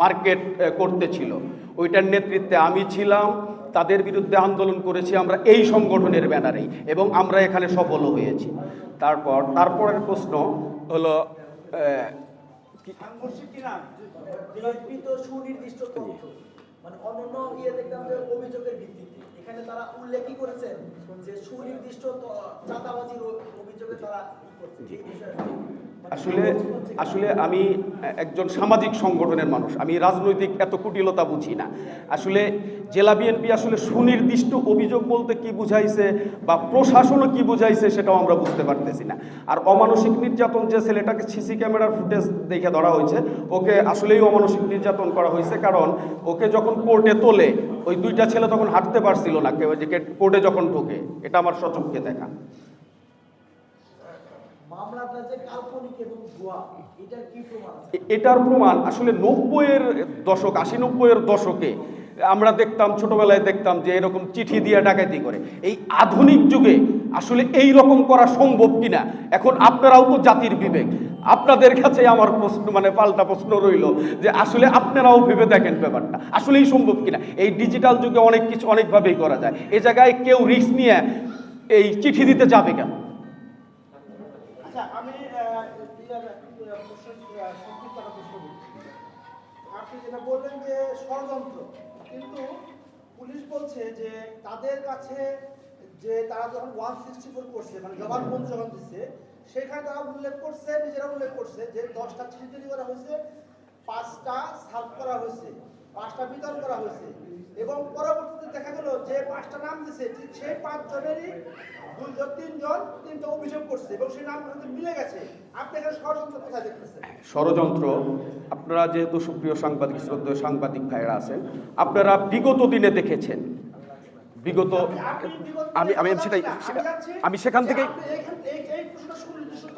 Market করতে ছিল। ওইটার নেতৃত্বে আমি ছিলাম, তাদের বিরুদ্ধে আন্দোলন করেছি, আমরা এই সংগঠনের ব্যানারেই, এবং আমরা এখানে সফলও হয়েছি। তারপর, তারপরের প্রশ্ন হলো মানে ইয়ে করেছেন যে সুনির্দিষ্ট অভিযোগে তারা আসলে? আসলে আমি একজন সামাজিক সংগঠনের মানুষ। আমি রাজনৈতিক এত কুটিলতা বুঝি না। আসলে জেলা বিএনপি আসলে সুনির্দিষ্ট অভিযোগ বলতে কি বুঝাইছে বা প্রশাসনও কি বুঝাইছে সেটাও আমরা বুঝতে পারতেছি না। আর অমানসিক নির্যাতন যে ছেলেটাকে সিসি ক্যামেরার ফুটেজ দেখে ধরা হয়েছে, ওকে আসলেই অমানসিক নির্যাতন করা হয়েছে কারণ ওকে যখন কোর্টে তোলে, ওই দুইটা ছেলে তখন হাঁটতে পারছিল না, কেউ যে কোর্টে যখন ঢোকে। এটা আমার সচক্ষে দেখা। এটার প্রমাণ আসলে নব্বইয়ের দশক, আশি নব্বইয়ের দশকে আমরা দেখতাম, ছোটবেলায় দেখতাম যে এরকম চিঠি দিয়ে ডাকাতি করে। এই আধুনিক যুগে আসলে এই রকম করা সম্ভব কিনা? এখন আপনারাও তো জাতির বিবেক। আপনাদের কাছে আমার প্রশ্ন মানে পাল্টা প্রশ্ন রইল যে আসলে আপনারাও ভেবে দেখেন ব্যাপারটা। আসলেই সম্ভব কিনা? এই ডিজিটাল যুগে অনেক কিছু অনেকভাবেই করা যায়। এ জায়গায় কেউ রিস্ক নিয়ে এই চিঠি দিতে যাবে কেন? যেটা বললেন যে ষড়যন্ত্র। কিন্তু পুলিশ বলছে যে তাদের কাছে যে তারা যখন ওয়ান সিক্সটি ফোর করছে মানে জবানবন্দি যখন দিচ্ছে সেখানে তারা উল্লেখ করছে, নিজেরা উল্লেখ করছে যে দশটা চিঠি তৈরি করা হয়েছে, পাঁচটা সার্ভ করা হয়েছে। পাঁচটা বিতরণ করা হয়েছে। এবং পরবর্তীতে দেখা গেল যে পাঁচটা নাম দিছে ঠিক সেই পাঁচ জনেরই দুইজন তিনজন তিনটা অভিযোগ করছে এবং সেই কিন্তু মিলে গেছে। আপনি এখানে ষড়যন্ত্র কোথায় দেখতেছেন? ষড়যন্ত্র আপনারা যেহেতু সুপ্রিয় সাংবাদিক শ্রদ্ধেয় সাংবাদিক ভাইরা আছেন আপনারা বিগত দিনে দেখেছেন। বিগত আমি আমি সেটাই আমি সেখান করবেন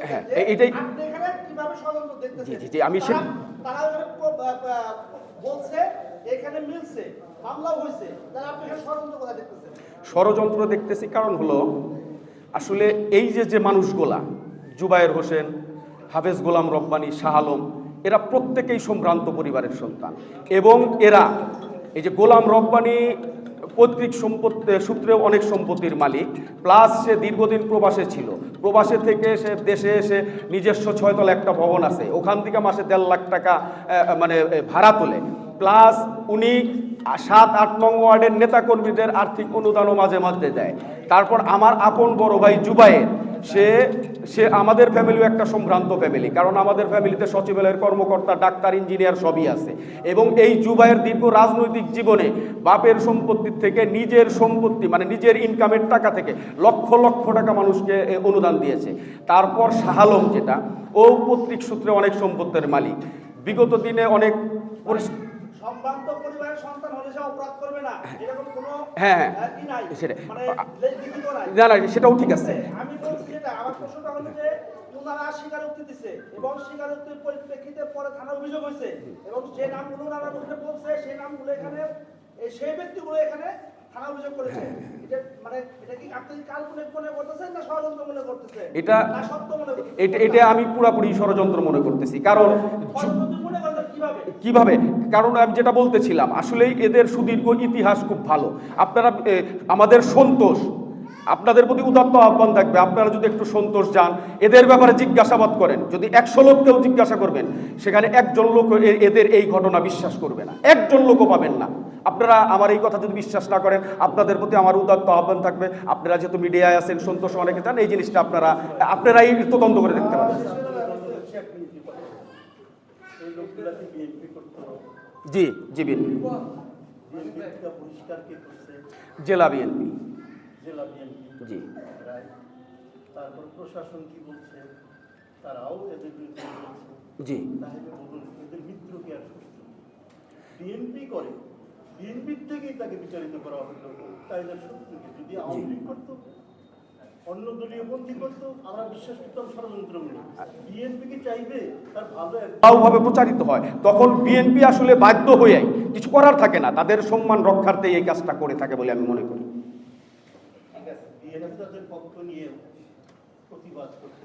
হ্যাঁ, যে জি, জি, আমি তারা- বলছে এখানে মিলছে হয়েছে। আপনি দেখতেছেন। ষড়যন্ত্র দেখতেছি কারণ হলো আসলে এই যে যে মানুষগুলা জুবায়ের হোসেন হাফেজ গোলাম রব্বানি শাহ আলম এরা প্রত্যেকেই সম্ভ্রান্ত পরিবারের সন্তান। এবং এরা এই যে গোলাম রব্বানি পৈতৃক সম্পত্তি সূত্রেও অনেক সম্পত্তির মালিক। প্লাস সে দীর্ঘদিন প্রবাসে ছিল। প্রবাসে থেকে সে দেশে এসে নিজস্ব ছয়তলা একটা ভবন আছে। ওখান থেকে মাসে দেড় লাখ টাকা মানে ভাড়া তোলে। প্লাস উনি সাত, আট নং ওয়ার্ডের নেতাকর্মীদের আর্থিক অনুদানও মাঝে মাঝে দেয়। তারপর আমার আপন বড় ভাই জুবাইয়ের সে সে আমাদের ফ্যামিলিও একটা সম্ভ্রান্ত ফ্যামিলি কারণ আমাদের ফ্যামিলিতে সচিবালয়ের কর্মকর্তা ডাক্তার ইঞ্জিনিয়ার সবই আছে। এবং এই জুবাইয়ের দীর্ঘ রাজনৈতিক জীবনে বাপের সম্পত্তির থেকে নিজের সম্পত্তি মানে নিজের ইনকামের টাকা থেকে লক্ষ লক্ষ টাকা মানুষকে অনুদান দিয়েছে। তারপর শাহালম যেটা ও পৈতৃক সূত্রে অনেক সম্পত্তির মালিক। বিগত দিনে অনেক সম্ভ্রান্ত পরিবারের সন্তান হলে সে অপরাধ করবে না। এরকম কোনো হ্যাঁ, হ্যাঁ। মানে না না সেটাও ঠিক আছে। আমি যেটা আমার প্রশ্নটা হলো যে ওনারা স্বীকারোক্তি দিচ্ছে এবং স্বীকারোক্তির পরিপ্রেক্ষিতে পরে থানা অভিযোগ হয়েছে এবং যে নামগুলো ওনারা ওখানে বলছে সেই নামগুলো এখানে সেই ব্যক্তিগুলো এখানে থানা অভিযোগ করেছে। এটা মানে এটা কি আপনি কাল্পনিক মনে করতেছেন না ষড়যন্ত্র মনে করতেছেন? এটা- সত্য মনে এটা এটা আমি পুরাপুরি ষড়যন্ত্র মনে করতেছি। কারণ কীভাবে? কারণ আমি যেটা বলতেছিলাম আসলেই এদের সুদীর্ঘ ইতিহাস খুব ভালো। আপনারা আমাদের সন্তোষ আপনাদের প্রতি উদাত্ত আহ্বান থাকবে। আপনারা যদি একটু সন্তোষ যান এদের ব্যাপারে জিজ্ঞাসাবাদ করেন। যদি একশো লোককেও জিজ্ঞাসা করবেন সেখানে একজন লোক এদের এই ঘটনা বিশ্বাস করবে না। একজন লোকও পাবেন না। আপনারা আমার এই কথা যদি বিশ্বাস না করেন আপনাদের প্রতি আমার উদাত্ত আহ্বান থাকবে। আপনারা যেহেতু মিডিয়ায় আছেন সন্তোষ অনেকে চান এই জিনিসটা আপনারা আপনারাই তদন্ত করে দেখতে পারেন। এই জি জি বিএনপি। জেলা বিএনপি। জেলা বিএনপি। জি। রায়। তারপর প্রশাসন কি বলছে? তারাও এদের বিরুদ্ধে বলছে। জি। তাহলে বলুন এদের মিত্র কি আর বিএনপি করে। বিএনপির থেকেই তাকে বিচারিত করা হলো তাইলে শত্রু যদি আওয়ামী লীগ করতো অন্য দলীয় পন্থী করতো আমরা বিশ্বাস করতাম ষড়যন্ত্রমূলক বিএনপি কি চাইবে? তার ভালো এক- ভাবে প্রচারিত হয়। তখন বিএনপি আসলে বাধ্য হয়ে কিছু করার থাকে না। তাদের সম্মান রক্ষার্থে এই কাজটা করে থাকে বলে আমি মনে করি। বিএনপি পক্ষ নিয়ে প্রতিবাদ করতে